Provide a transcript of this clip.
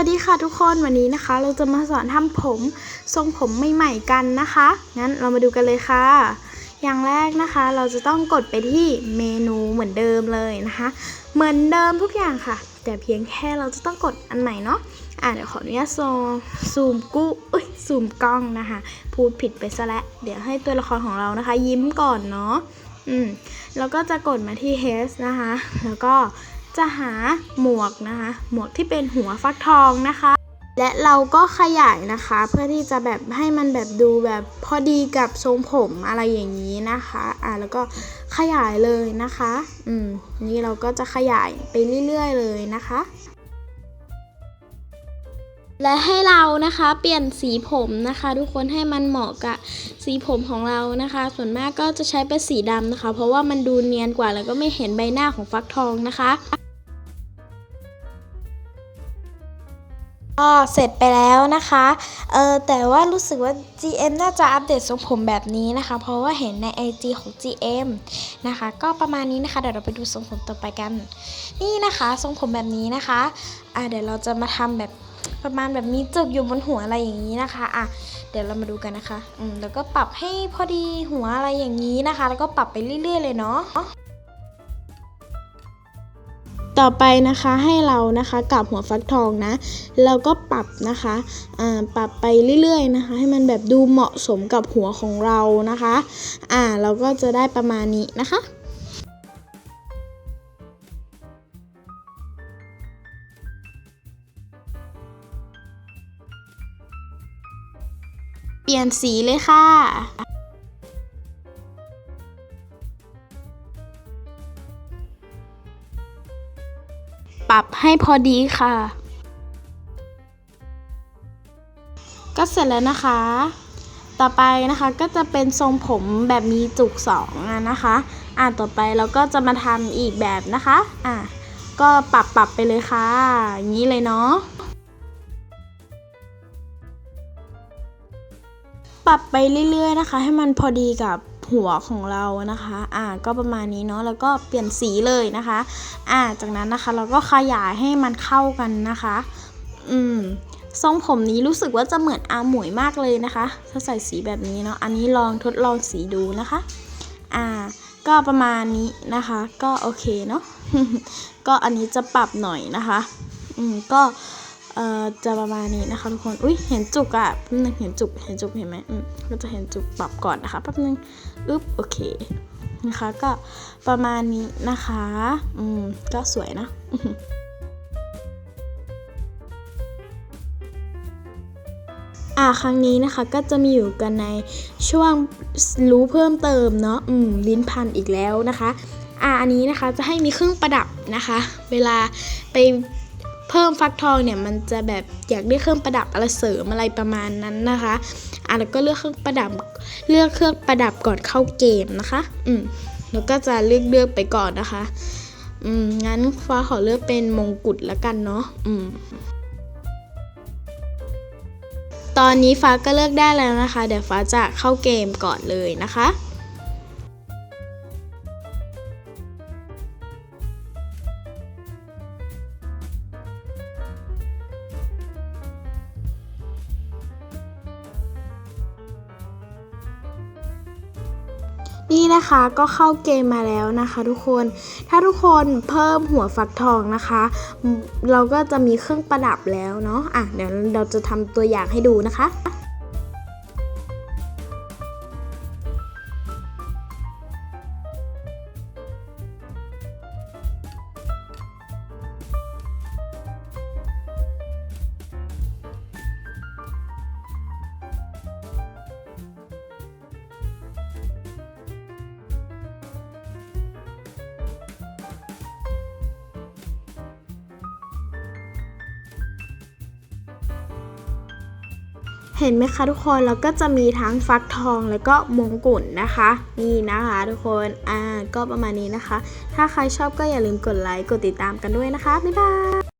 วัสดีค่ะทุกคนวันนี้นะคะ เราจะมาสอนทำผมทรงผมใหม่ๆกันนะคะ งั้นเรามาดูกันเลยค่ะ อย่างแรกนะคะ เราจะต้องกดไปที่เมนูเหมือนเดิมเลยนะคะ เหมือนเดิมทุกอย่างค่ะ แต่เพียงแค่เราจะต้องกดอันใหม่เนาะอะเดี๋ยวขออนุญาตโซซูมกู้เอ้ยซูมกล้องนะคะ พูดผิดไปซะแล้วเดี๋ยวให้ตัวละครของเรานะคะ ยิ้มก่อนเนาะอืมแล้วก็จะกดมาที่ H นะคะ แล้วก็ จะหาหมวกนะคะ หมวกที่เป็นหัวฟักทองนะคะ และเราก็ขยายนะคะ เพื่อที่จะแบบให้มันแบบดูแบบพอดีกับทรงผมอะไรอย่างนี้นะคะ อ่าแล้วก็ขยายเลยนะคะ อืม นี่เราก็จะขยายไปเรื่อยๆเลยนะคะและให้เรานะคะเปลี่ยนสีผมนะคะ ทุกคนให้มันเหมาะกับสีผมของเรานะคะ ส่วนมากก็จะใช้เป็นสีดำนะคะ เพราะว่ามันดูเนียนกว่าแล้วก็ไม่เห็นใบหน้าของฟักทองนะคะ ก็เสร็จไปแล้วนะคะ เออแต่ว่ารู้สึกว่า GM น่าจะอัปเดตทรงผมแบบนี้นะคะ เพราะว่าเห็นใน IG ของ GM นะคะ ก็ประมาณนี้นะคะ เดี๋ยวเราไปดูทรงผมต่อไปกัน นี่นะคะทรงผมแบบนี้นะคะ อะเดี๋ยวเราจะมาทำแบบประมาณแบบมีจุกอยู่บนหัวอะไรอย่างนี้นะคะ อะ เดี๋ยวเรามาดูกันนะคะ อืม แล้วก็ปรับให้พอดีหัวอะไรอย่างนี้นะคะ แล้วก็ปรับไปเรื่อย ๆ เลยเนาะ ต่อไปนะคะให้เรานะคะกับหัวฟักทองนะแล้วก็ปรับนะคะอ่าปรับไปเรื่อยๆนะคะ ให้มันแบบดูเหมาะสมกับหัวของเรานะคะอ่าเราก็จะได้ประมาณนี้นะคะเปลี่ยนสีเลยค่ะ ปรับให้พอดีค่ะ ก็เสร็จแล้วนะคะ ต่อไปนะคะก็จะเป็นทรงผมแบบมีจุกสองนะคะ อ่าต่อไปเราก็จะมาทำอีกแบบนะคะ อ่าก็ปรับปรับไปเลยค่ะ อย่างนี้เลยเนาะปรับไปเรื่อยๆนะคะ ให้มันพอดีกับ หัวของเรานะคะอ่าก็ประมาณนี้เนาะแล้วก็เปลี่ยนสีเลยนะคะอ่าจากนั้นนะคะเราก็ขยายให้มันเข้ากันนะคะ อืมทรงผมนี้รู้สึกว่าจะเหมือนอาหมวยมากเลยนะคะ ถ้าใส่สีแบบนี้เนาะอันนี้ลองทดลองสีดูนะคะอ่าก็ประมาณนี้นะคะ ก็โอเคเนาะก็อันนี้จะปรับหน่อยนะคะ อืมก็ เอ่อจะประมาณนี้นะคะทุกคน อุ้ยเห็นจุกอะแป๊บนึงเห็นจุก เห็นจุกเห็นไหมอืมก็จะเห็นจุกปรับก่อนนะคะแป๊บนึงอึ๊บโอเคนะคะก็ประมาณนี้นะคะ อืมก็สวยนะอ่าครั้งนี้นะคะก็จะมีอยู่กันในช่วงรู้เพิ่มเติมเนาะอืมลิ้นพันอีกแล้วนะคะ อ่าอันนี้นะคะจะให้มีเครื่องประดับนะคะ เวลาไป เพิ่มฟักทองเนี่ยมันจะแบบอยากได้เครื่องประดับอะไรเสริมอะไรประมาณนั้นนะคะอะแล้วก็เลือกเครื่องประดับเลือกเครื่องประดับก่อนเข้าเกมนะคะ อืมแล้วก็จะเลือกเลือกไปก่อนนะคะ อืมงั้นฟ้าขอเลือกเป็นมงกุฎละกันเนาะอืมตอนนี้ฟ้าก็เลือกได้แล้วนะคะ เดี๋ยวฟ้าจะเข้าเกมก่อนเลยนะคะ นี่นะคะก็เข้าเกมมาแล้วนะคะทุกคน ถ้าทุกคนเพิ่มหัวฟักทองนะคะ เราก็จะมีเครื่องประดับแล้วเนาะอะเดี๋ยวเราจะทำตัวอย่างให้ดูนะคะ เห็นไหมคะทุกคนแล้วก็จะมีทั้งฟักทองแล้วก็มงกุฎนะคะ นี่นะคะทุกคนอ่าก็ประมาณนี้นะคะ ถ้าใครชอบก็อย่าลืมกดไลค์กดติดตามกันด้วยนะคะบ๊ายบาย